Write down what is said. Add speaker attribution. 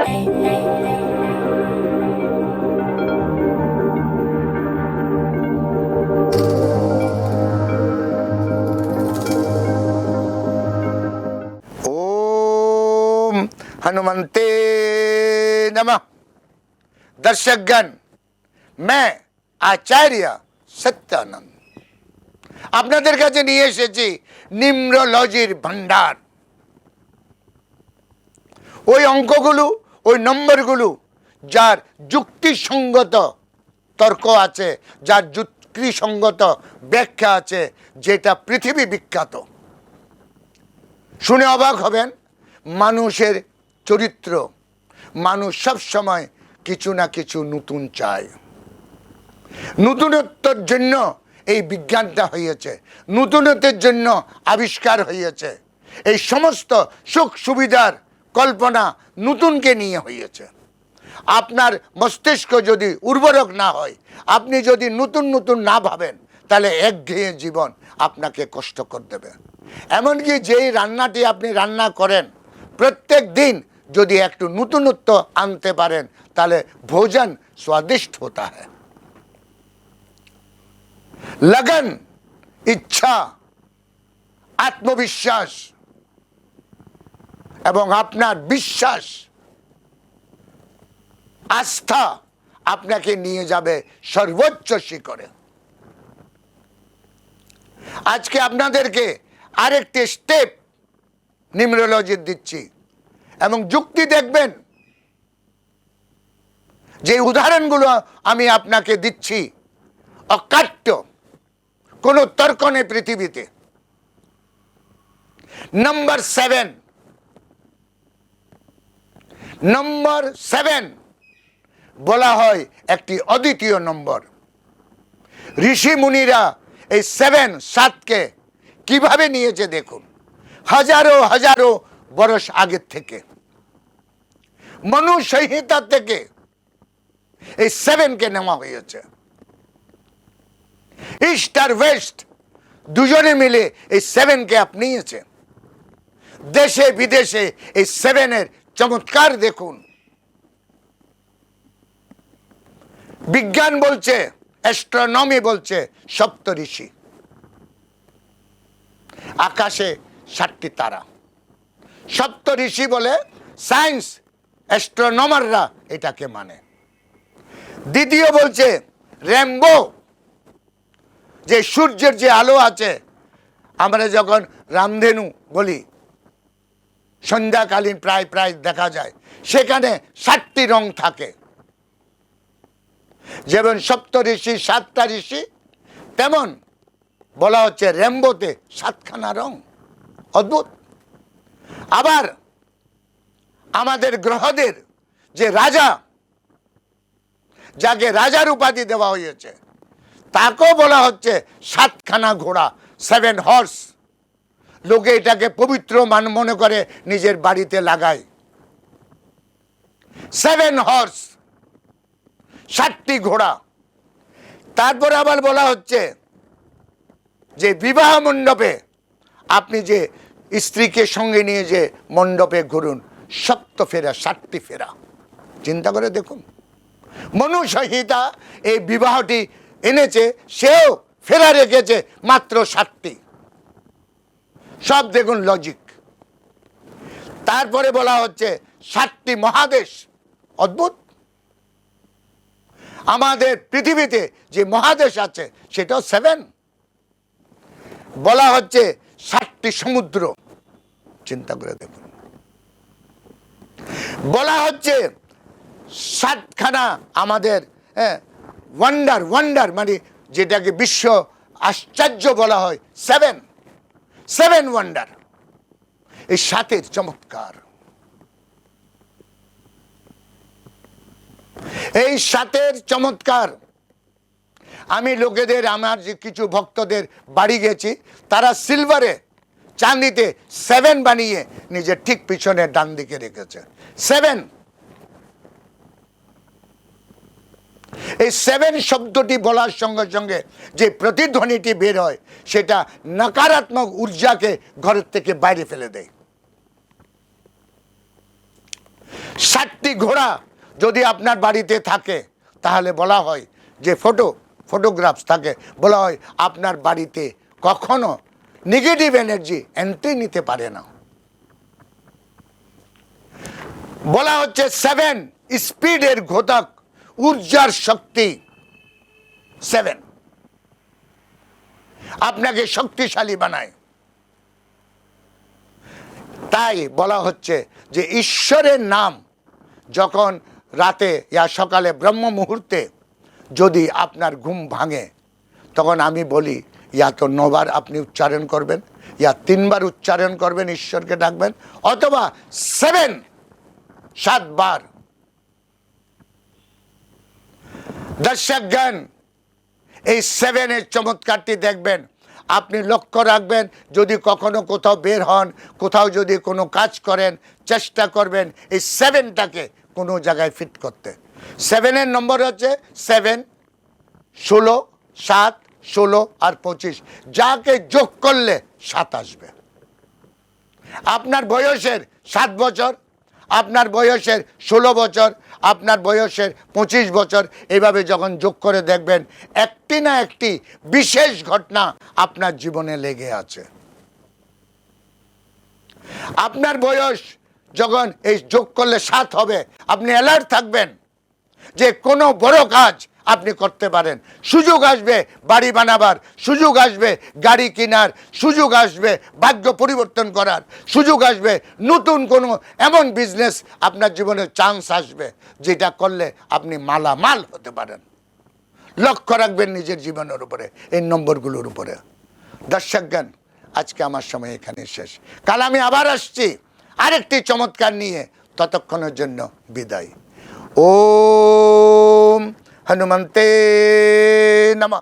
Speaker 1: ओम हनुमंते नमः दर्शकगण मैं আচার্য সত্যানন্দ আপনাদের কাছে নিয়ে এসেছি নিম্রোলজির ভান্ডার ওই অঙ্কগুলো ওই নম্বরগুলো যার যুক্তিসঙ্গত তর্ক আছে, যার যুক্তিসঙ্গত ব্যাখ্যা আছে, যেটা পৃথিবী বিখ্যাত। শুনে অবাক হবেন, মানুষের চরিত্র। মানুষ সব সময় কিছু না কিছু নতুন চায়। নতুনত্বর জন্য এই বিজ্ঞানটা হয়েছে। নতুনত্বের জন্য আবিষ্কার হয়েছে। এই সমস্ত সুখ সুবিধার কল্পনা নতুনকে নিয়ে হয়েছে আপনার মস্তিষ্ক যদি উর্বরক না হয় আপনি যদি নতুন নতুন না ভাবেন তাহলে একঘেয়ে জীবন আপনাকে কষ্টকর দেবে এমনকি যেই রান্নাটি আপনি রান্না করেন প্রত্যেক দিন যদি একটু নতুনত্ব আনতে পারেন তাহলে ভোজন স্বাদিষ্ট হতা है लगन ইচ্ছা আত্মবিশ্বাস এবং আপনার বিশ্বাস, আস্থা আপনাকে নিয়ে যাবে সর্বোচ্চ শিখরে। আজকে আপনাদেরকে আরেকটি স্টেপ নিউমেরোলজির দিচ্ছি এবং যুক্তি দেখবেন যে উদাহরণগুলো আমি আপনাকে দিচ্ছি অকাট্য, কোনো তর্ক নেই পৃথিবীতে। নম্বর সেভেন নম্বর সেভেন বলা হয় একটি অদ্বিতীয় নম্বর ঋষি মুনিরা এই সেভেন সাতকে কীভাবে নিয়েছে দেখুন। হাজারো হাজারো বরস আগের থেকে। মনু সংহিতা থেকে এই সেভেনকে নেওয়া হয়েছে। ইস্ট আর ওয়েস্ট দুজনে মিলে এই সেভেনকে আপনিয়েছে দেশে, বিদেশে এই সেভেনের চমৎকার দেখুন। বিজ্ঞান বলছে অ্যাস্ট্রোনমি বলছে সপ্ত ঋষি আকাশে সাতটি তারা। সপ্ত ঋষি বলে সায়েন্স অ্যাস্ট্রোনমাররা এটাকে মানে। দ্বিতীয় বলছে র্যাম্বো যে সূর্যের যে আলো আছে, আমরা যখন রামধেনু বলি সন্ধ্যাকালীন প্রায় প্রায় দেখা যায়। সেখানে সাতটি রং থাকে। যেমন সপ্ত ঋষি, সাতটা ঋষি, তেমন বলা হচ্ছে র্যাম্বোতে সাতখানা রং। অদ্ভুত। আবার আমাদের গ্রহদের যে রাজা, যাকে রাজার উপাধি দেওয়া হয়েছে, তাকেও বলা হচ্ছে সাতখানা ঘোড়া সেভেন হর্স লোকে এটাকে পবিত্র মান মনে করে নিজের বাড়িতে লাগায়। সেভেন হর্স সাতটি ঘোড়া। তারপরে আবার বলা হচ্ছে যে বিবাহ মণ্ডপে আপনি যে স্ত্রীকে সঙ্গে নিয়ে যে মণ্ডপে ঘুরুন, সপ্ত ফেরা, সাতটি ফেরা। চিন্তা করে দেখুন। মনু সংহিতা এই বিবাহটি এনেছে, সেও ফেরা রেখেছে মাত্র সাতটি। সব দেখুন লজিক তারপরে বলা হচ্ছে সাতটি মহাদেশ। অদ্ভুত। আমাদের পৃথিবীতে যে মহাদেশ আছে, সেটাও সেভেন বলা হচ্ছে সাতটি সমুদ্র। চিন্তা করে দেখুন। বলা হচ্ছে সাতখানা আমাদের হ্যাঁ ওয়ান্ডার ওয়ান্ডার মানে যেটাকে বিশ্ব আশ্চর্য বলা হয় সেভেন সেভেন ওয়ান্ডার এই সাতের চমৎকার এই সাতের চমৎকার আমি লোকেদের আমার যে কিছু ভক্তদের বাড়ি গেছি তারা সিলভারে চাঁদিতে সেভেন বানিয়ে নিজের ঠিক পিছনে ডান দিকে রেখেছে সেভেন এই সেভেন শব্দটি বলার সঙ্গে সঙ্গে যে প্রতিধ্বনিটি বের হয়, সেটা নকারাত্মক ঊর্জাকে ঘরের থেকে বাইরে ফেলে দেয়। ষাটটি ঘোড়া যদি আপনার বাড়িতে থাকে, তাহলে বলা হয় যে ফটো ফটোগ্রাফস থাকে, বলা হয় আপনার বাড়িতে কখনো নেগেটিভ এনার্জি এন্ট্রি নিতে পারে না। বলা হচ্ছে সেভেন স্পিডের ঘোতক ঊর্জার শক্তি সেভেন আপনাকে শক্তিশালী বানায়। তাই বলা হচ্ছে যে ঈশ্বরের নাম যখন রাতে ইয়া সকালে ব্রহ্ম মুহূর্তে যদি আপনার ঘুম ভাঙে, তখন আমি বলি ইয়া তো নবার আপনি উচ্চারণ করবেন, ইয়া তিনবার উচ্চারণ করবেন, ঈশ্বরকে ডাকবেন, অথবা সেভেন সাতবার দর্শকগণ এই সেভেনের চমৎকারটি দেখবেন। আপনি লক্ষ্য রাখবেন, যদি কখনো কোথাও বের হন, কোথাও যদি কোনো কাজ করেন, চেষ্টা করবেন এই সেভেনটাকে কোনো জায়গায় ফিট করতে। সেভেনের নম্বর হচ্ছে সেভেন ষোলো, সাত, ষোলো আর পঁচিশ। যাকে যোগ করলে সাত আসবে। আপনার বয়সের সাত বছর আপনার বয়সের ষোলো বছর, আপনার বয়সের পঁচিশ বছর, এভাবে যখন যোগ করে দেখবেন, একটি না একটি বিশেষ ঘটনা আপনার জীবনে লেগে আছে। আপনার বয়স যখন এই যোগ করলে সাত হবে, আপনি অ্যালার্ট থাকবেন যে কোনো বড় কাজ আপনি করতে পারেন। সুযোগ আসবে বাড়ি বানাবার, সুযোগ আসবে গাড়ি কেনার, সুযোগ আসবে ভাগ্য পরিবর্তন করার, সুযোগ আসবে নতুন কোনো এমন বিজনেস আপনার জীবনে চান্স আসবে যেটা করলে আপনি মালামাল হতে পারেন। লক্ষ্য রাখবেন নিজের জীবনের উপরে, এই নম্বরগুলোর উপরে। দর্শকগণ আজকে আমার সময় এখানে শেষ। কাল আমি আবার আসছি, আরেকটি চমৎকার নিয়ে ততক্ষণের জন্য বিদায়। ওম হনুমন্তে নমঃ